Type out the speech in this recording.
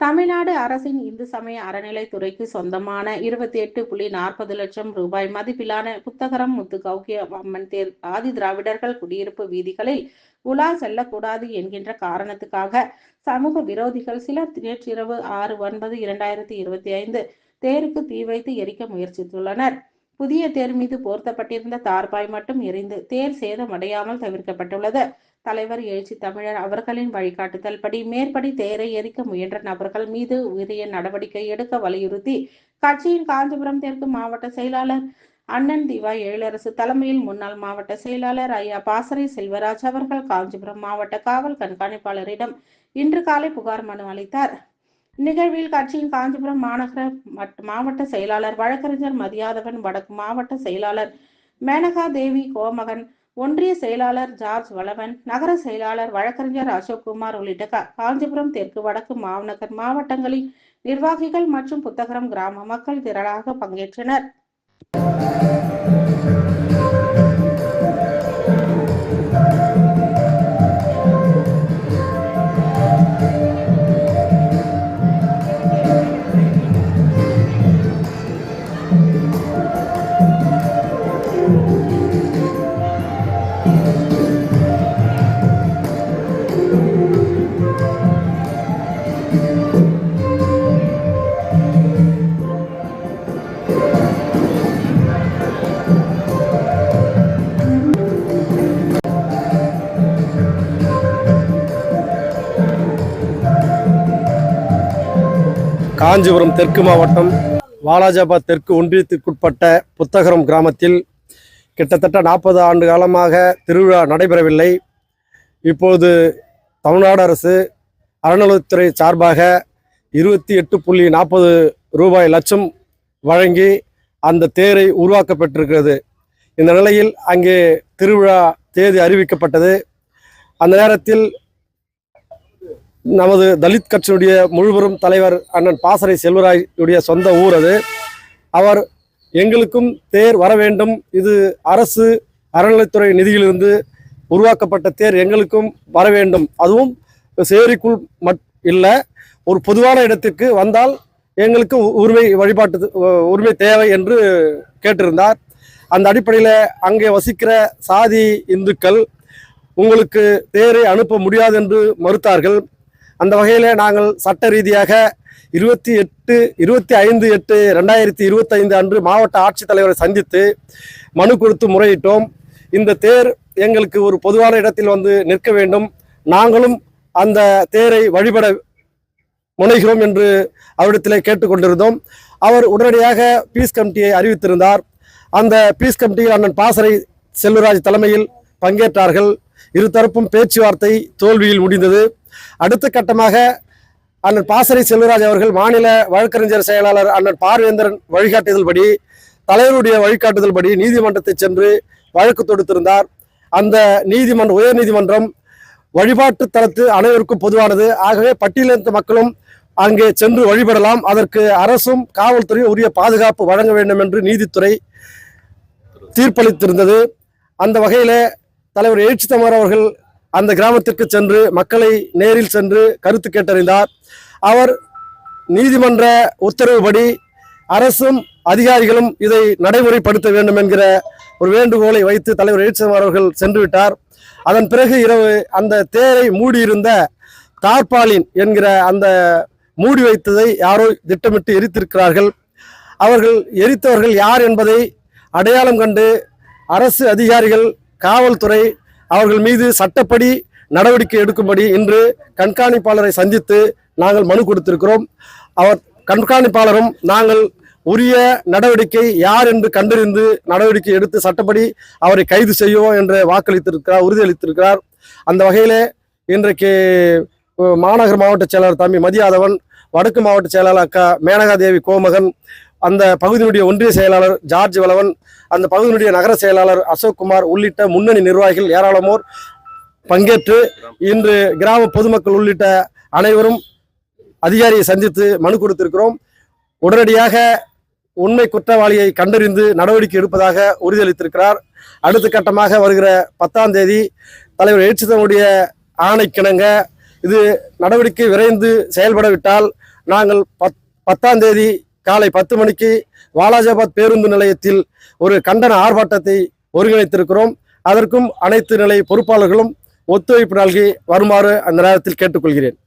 தமிழ்நாடு அரசின் இந்து சமய அறநிலைத்துறைக்கு சொந்தமான இருபத்தி எட்டு புள்ளி நாற்பது லட்சம் ரூபாய் மதிப்பிலான புத்தகரம் முத்து கௌகிய அம்மன் தேர் ஆதி திராவிடர்கள் குடியிருப்பு வீதிகளில் உலா செல்லக்கூடாது என்கின்ற காரணத்துக்காக சமூக விரோதிகள் சிலர் நேற்றிரவு ஆறு ஒன்பது இரண்டாயிரத்தி இருபத்தி ஐந்து தேருக்கு தீ வைத்து எரிக்க முயற்சித்துள்ளனர். புதிய தேர் மீது போர்த்தப்பட்டிருந்த தார்பாய் மட்டும் எரிந்து தேர் சேதமடையாமல் தவிர்க்கப்பட்டுள்ளது. தலைவர் எழுச்சி தமிழர் அவர்களின் வழிகாட்டுதல் படி மேற்படி தேரை எரிக்க முயன்ற நபர்கள் மீது உரிய நடவடிக்கை எடுக்க வலியுறுத்தி கட்சியின் காஞ்சிபுரம் தெற்கு மாவட்ட செயலாளர் அண்ணன் திவா எழிலரசு தலைமையில் முன்னாள் மாவட்ட செயலாளர் ஐயா பாசறை செல்வராஜ் அவர்கள் காஞ்சிபுரம் மாவட்ட காவல் கண்காணிப்பாளரிடம் இன்று காலை புகார் மனு அளித்தார். நிகழ்வில் கட்சியின் காஞ்சிபுரம் மாநகர மட்- மாவட்ட செயலாளர் வழக்கறிஞர் மதியாதவன் வடக்கு மாவட்ட செயலாளர் மேனகா தேவி கோமகன் ஒன்றிய செயலாளர் ஜார்ஜ் வளவன் நகர செயலாளர் வழக்கறிஞர் அசோக்குமார் உள்ளிட்ட காஞ்சிபுரம் தெற்கு வடக்கு மாநகர் மாவட்டங்களின் நிர்வாகிகள் மற்றும் புத்தகரம் கிராம மக்கள் திரளாக பங்கேற்றனர். காஞ்சிபுரம் தெற்கு மாவட்டம் வாலாஜாபாத் தெற்கு ஒன்றியத்திற்குட்பட்ட புத்தகரம் கிராமத்தில் கிட்டத்தட்ட நாற்பது ஆண்டு காலமாக திருவிழா நடைபெறவில்லை. இப்போது தமிழ்நாடு அரசு அறநிலையத்துறை சார்பாக இருபத்தி எட்டு புள்ளி நாற்பது ரூபாய் லட்சம் வழங்கி அந்த தேரை உருவாக்கப்பட்டிருக்கிறது இந்த நிலையில் அங்கே திருவிழா தேதி அறிவிக்கப்பட்டது. அந்த நேரத்தில் நமது தலித் கட்சியுடைய முழுவெரும் தலைவர் அண்ணன் பாசறை செல்வராயுடைய சொந்த ஊர் அது. அவர் எங்களுக்கும் தேர் வர வேண்டும். இது அரசு அறநிலைத்துறை நிதியிலிருந்து உருவாக்கப்பட்ட தேர் எங்களுக்கும் வர வேண்டும். அதுவும் சேரிக்குள் மட் இல்லை. ஒரு பொதுவான இடத்திற்கு வந்தால் எங்களுக்கு உ- உரிமை வழிபாட்டு உரிமை தேவை என்று கேட்டிருந்தார். அந்த அடிப்படையில் அங்கே வசிக்கிற சாதி இந்துக்கள் உங்களுக்கு தேரை அனுப்ப முடியாது என்று மறுத்தார்கள். அந்த வகையில் நாங்கள் சட்ட ரீதியாக இருபத்தி எட்டு இருபத்தி ஐந்து எட்டு ரெண்டாயிரத்தி இருபத்தைந்து அன்று மாவட்ட ஆட்சித்தலைவரை சந்தித்து மனு கொடுத்து முறையிட்டோம். இந்த தேர் எங்களுக்கு ஒரு பொதுவான இடத்தில் வந்து நிற்க வேண்டும். நாங்களும் அந்த தேரை வழிபட முனைகிறோம் என்று அவரிடத்தில் கேட்டுக்கொண்டிருந்தோம். அவர் உடனடியாக பீஸ் கமிட்டியை அறிவித்திருந்தார். அந்த பீஸ் கமிட்டியில் அண்ணன் பாசறை செல்வராஜ் தலைமையில் பங்கேற்றார்கள். இருதரப்பும் பேச்சுவார்த்தை தோல்வியில் முடிந்தது. அடுத்த கட்டமாக அண்ணன் பாசறை செல்வராஜ் அவர்கள் மாநில வழக்கறிஞர் செயலாளர் அண்ணன் பார்வேந்திரன் வழிகாட்டுதல்படி தலைவருடைய வழிகாட்டுதல்படி நீதிமன்றத்தை சென்று வழக்கு தொடுத்திருந்தார். அந்த நீதிமன்ற உயர் நீதிமன்றம் வழிபாட்டு தளத்து அனைவருக்கும் பொதுவானது. ஆகவே பட்டியலிருந்த மக்களும் அங்கே சென்று வழிபடலாம். அதற்கு அரசும் காவல்துறையும் உரிய பாதுகாப்பு வழங்க வேண்டும் என்று நீதித்துறை தீர்ப்பளித்திருந்தது. அந்த வகையிலே தலைவர் எழுச்சி தமார் அவர்கள் அந்த கிராமத்திற்கு சென்று மக்களை நேரில் சென்று கருத்து கேட்டறிந்தார். அவர் நீதிமன்ற உத்தரவுப்படி அரசும் அதிகாரிகளும் இதை நடைமுறைப்படுத்த வேண்டும் என்கிற ஒரு வேண்டுகோளை வைத்து தலைவர் எழுச்சி தமிழர் அவர்கள் சென்று விட்டார் அதன் பிறகு இரவு அந்த தேரை மூடியிருந்த தார்பாலின் என்கிற அந்த மூடி வைத்ததை யாரோ திட்டமிட்டு எரித்திருக்கிறார்கள். அவர்கள் எரித்தவர்கள் யார் என்பதை அடையாளம் கண்டு அரசு அதிகாரிகள் காவல்துறை அவர்கள் மீது சட்டப்படி நடவடிக்கை எடுக்கும்படி இன்று கண்காணிப்பாளரை சந்தித்து நாங்கள் மனு கொடுத்திருக்கிறோம். அவர் கண்காணிப்பாளரும் நாங்கள் உரிய நடவடிக்கை யார் என்று கண்டறிந்து நடவடிக்கை எடுத்து சட்டப்படி அவரை கைது செய்வோம் என்று வாக்களித்திருக்கிறார் உறுதியளித்திருக்கிறார். அந்த வகையிலே இன்றைக்கு மாநகர் மாவட்ட செயலாளர் தம்பி மதியாதவன் வடக்கு மாவட்ட செயலாளர் அக்கா மேனகாதேவி கோமகன் அந்த பகுதியினுடைய ஒன்றிய செயலாளர் ஜார்ஜ் வளவன் அந்த பகுதியினுடைய நகர செயலாளர் அசோக் குமார் உள்ளிட்ட முன்னணி நிர்வாகிகள் ஏராளமோர் பங்கேற்று இன்று கிராம பொதுமக்கள் உள்ளிட்ட அனைவரும் அதிகாரியை சந்தித்து மனு கொடுத்திருக்கிறோம். உடனடியாக உண்மை குற்றவாளியை கண்டறிந்து நடவடிக்கை எடுப்பதாக உறுதியளித்திருக்கிறார். அடுத்த கட்டமாக வருகிற பத்தாம் தேதி தலைவர் எழுச்சிதனுடைய ஆணைக்கிணங்க இது நடவடிக்கை விரைந்து செயல்படவிட்டால் நாங்கள் பத் பத்தாம் தேதி காலை பத்து மணிக்கு வாலாஜாபாத் பேருந்து நிலையத்தில் ஒரு கண்டன ஆர்ப்பாட்டத்தை ஒருங்கிணைத்திருக்கிறோம். அதற்கும் அனைத்து நிலை பொறுப்பாளர்களும் ஒத்துழைப்பு நல்கி வருமாறு அந்த நேரத்தில் கேட்டுக்கொள்கிறேன்.